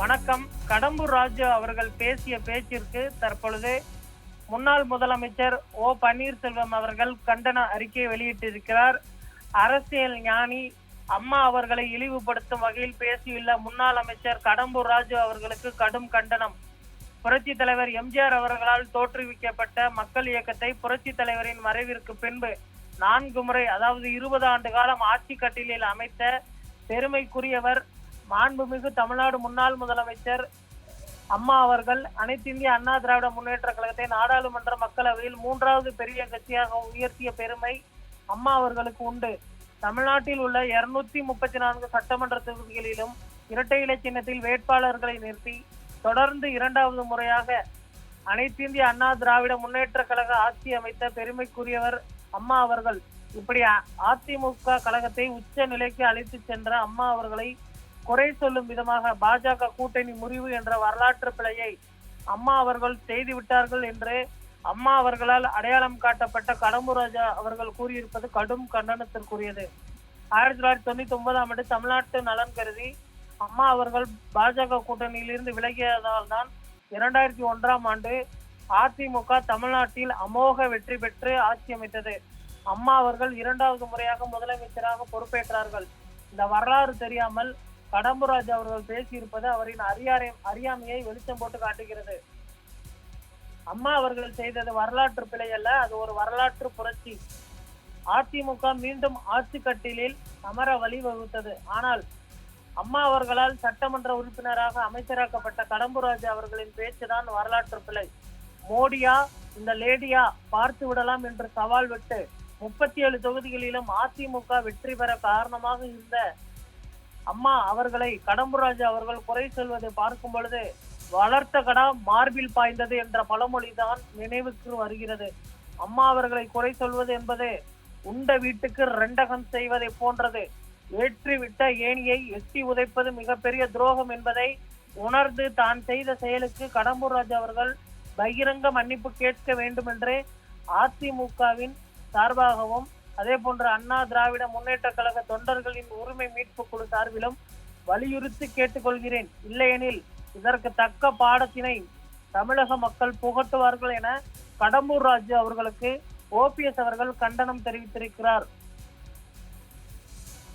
வணக்கம். கடம்பூர் ராஜு அவர்கள் பேசிய பேச்சிற்கு தற்பொழுது முன்னாள் முதலமைச்சர் ஓ பன்னீர்செல்வம் அவர்கள் கண்டன அறிக்கையை வெளியிட்டிருக்கிறார். அரசியல் ஞானி அம்மா அவர்களை இழிவுபடுத்தும் வகையில் பேசியுள்ள முன்னாள் அமைச்சர் கடம்பூர் ராஜு அவர்களுக்கு கடும் கண்டனம். புரட்சி தலைவர் எம்ஜிஆர் அவர்களால் தோற்றுவிக்கப்பட்ட மக்கள் இயக்கத்தை புரட்சி தலைவரின் மறைவிற்கு பின்பு நான்கு முறை அதாவது இருபது ஆண்டு காலம் ஆட்சி கட்டிலில் அமைத்த பெருமைக்குரியவர் மாண்புமிகு தமிழ்நாடு முன்னாள் முதலமைச்சர் அம்மா அவர்கள் அனைத்து இந்திய அண்ணா திராவிட முன்னேற்ற கழகத்தை நாடாளுமன்ற மக்களவையில் மூன்றாவது பெரிய கட்சியாக உயர்த்திய பெருமை அம்மா அவர்களுக்கு உண்டு. தமிழ்நாட்டில் உள்ள இருநூத்தி முப்பத்தி நான்கு சட்டமன்ற தொகுதிகளிலும் இரட்டை இலை சின்னத்தில் வேட்பாளர்களை நிறுத்தி தொடர்ந்து இரண்டாவது முறையாக அனைத்து இந்திய அண்ணா திராவிட முன்னேற்ற கழக ஆட்சி அமைத்த பெருமைக்குரியவர் அம்மா அவர்கள். இப்படி அதிமுக கழகத்தை உச்ச நிலைக்கு அழைத்து சென்ற அம்மா அவர்களை குறை சொல்லும் விதமாக பாஜக கூட்டணி முறிவு என்ற வரலாற்று பிழையை அம்மா அவர்கள் செய்து விட்டார்கள் என்று அம்மா அவர்களால் அடையாளம் காட்டப்பட்ட கடம்பூர் ராஜா அவர்கள் கூறியிருப்பது கடும் கண்டனத்திற்குரியது. ஆயிரத்தி தொள்ளாயிரத்தி தொண்ணூத்தி ஒன்பதாம் ஆண்டு தமிழ்நாட்டு நலன் கருதி அம்மா அவர்கள் பாஜக கூட்டணியிலிருந்து விலகியதால் தான் இரண்டாயிரத்தி ஒன்றாம் ஆண்டு அதிமுக தமிழ்நாட்டில் அமோக வெற்றி பெற்று ஆட்சி அமைத்தது. அம்மா அவர்கள் இரண்டாவது முறையாக முதலமைச்சராக பொறுப்பேற்றார்கள். இந்த வரலாறு தெரியாமல் கடம்புராஜ் அவர்கள் பேசியிருப்பது அவரின் அறியாரை அறியாமையை வெளிச்சம் போட்டு காட்டுகிறது. அம்மா அவர்கள் செய்தது வரலாற்று பிழை அல்ல அது ஒரு வரலாற்று புரட்சி. அதிமுக மீண்டும் ஆட்சி கட்டிலில் அமர வழிவகுத்தது. ஆனால் அம்மா அவர்களால் சட்டமன்ற உறுப்பினராக அமைச்சராக்கப்பட்ட கடம்புராஜ் அவர்களின் பேச்சுதான் வரலாற்று பிழை. மோடியா இந்த லேடியா பார்த்து விடலாம் என்று சவால் விட்டு முப்பத்தி ஏழு தொகுதிகளிலும் அதிமுக வெற்றி பெற காரணமாக இருந்த அம்மா அவர்களை கடம்புராஜ் அவர்கள் குறை சொல்வதை பார்க்கும் பொழுது வளர்த்த கடா மார்பில் பாய்ந்தது என்ற பழமொழிதான் நினைவுக்கு வருகிறது. அம்மா அவர்களை குறை சொல்வது என்பது உண்ட வீட்டுக்கு ரெண்டகம் செய்வதை போன்றது. ஏற்றிவிட்ட ஏணியை எட்டி உதைப்பது மிகப்பெரிய துரோகம் என்பதை உணர்ந்து தான் செய்த செயலுக்கு கடம்பூர் ராஜ் அவர்கள் பகிரங்க மன்னிப்பு கேட்க வேண்டும் என்று அதிமுகவின் சார்பாகவும் அதே போன்று அண்ணா திராவிட முன்னேற்ற கழக தொண்டர்களின் உரிமை மீட்பு குழு சார்பிலும் வலியுறுத்தி கேட்டுக்கொள்கிறேன். இல்லையெனில் இதற்கு தக்க பாடத்தினை தமிழக மக்கள் புகட்டுவார்கள் என கடம்பூர் ராஜு அவர்களுக்கு ஓபிஎஸ் அவர்கள் கண்டனம் தெரிவித்திருக்கிறார்.